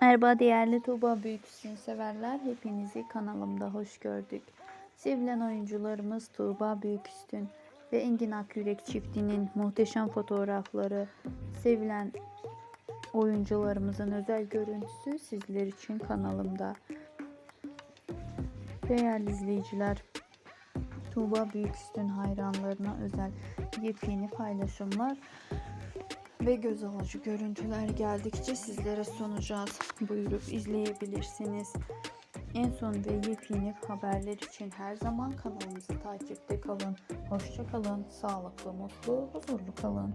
Merhaba değerli Tuğba Büyüksün severler. Hepinizi kanalımda hoş gördük. Sevilen oyuncularımız Tuğba Büyüküstün ve Engin Akyürek çiftinin muhteşem fotoğrafları, sevilen oyuncularımızın özel görüntüsü sizler için kanalımda. Değerli izleyiciler, Tuğba Büyüküstün hayranlarına özel yepyeni paylaşımlar ve göz alıcı görüntüler geldikçe sizlere sunacağız. Buyurup izleyebilirsiniz. En son ve yepyeni haberler için her zaman kanalımızı takipte kalın. Hoşça kalın, sağlıklı, mutlu, huzurlu kalın.